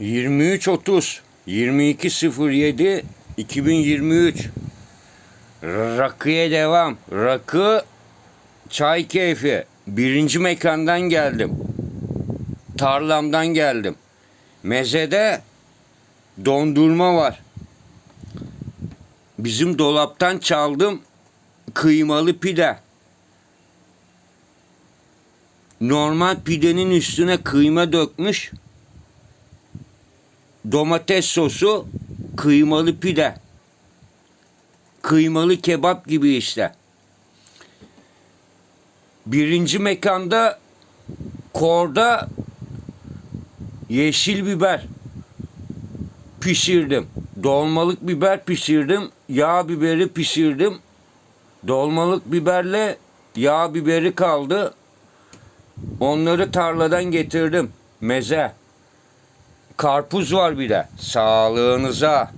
23.30 22.07 2023 Rakıya devam. Rakı çay keyfi. Birinci mekandan geldim. Tarlamdan geldim. Mezede dondurma var. Bizim dolaptan çaldım kıymalı pide. Normal pidenin üstüne kıyma dökmüş. Domates sosu, kıymalı pide. Kıymalı kebap gibi işte. Birinci mekanda korda yeşil biber pişirdim. Dolmalık biber pişirdim. Yağ biberi pişirdim. Dolmalık biberle yağ biberi kaldı. Onları tarladan getirdim. Meze. Karpuz var bir de. Sağlığınıza.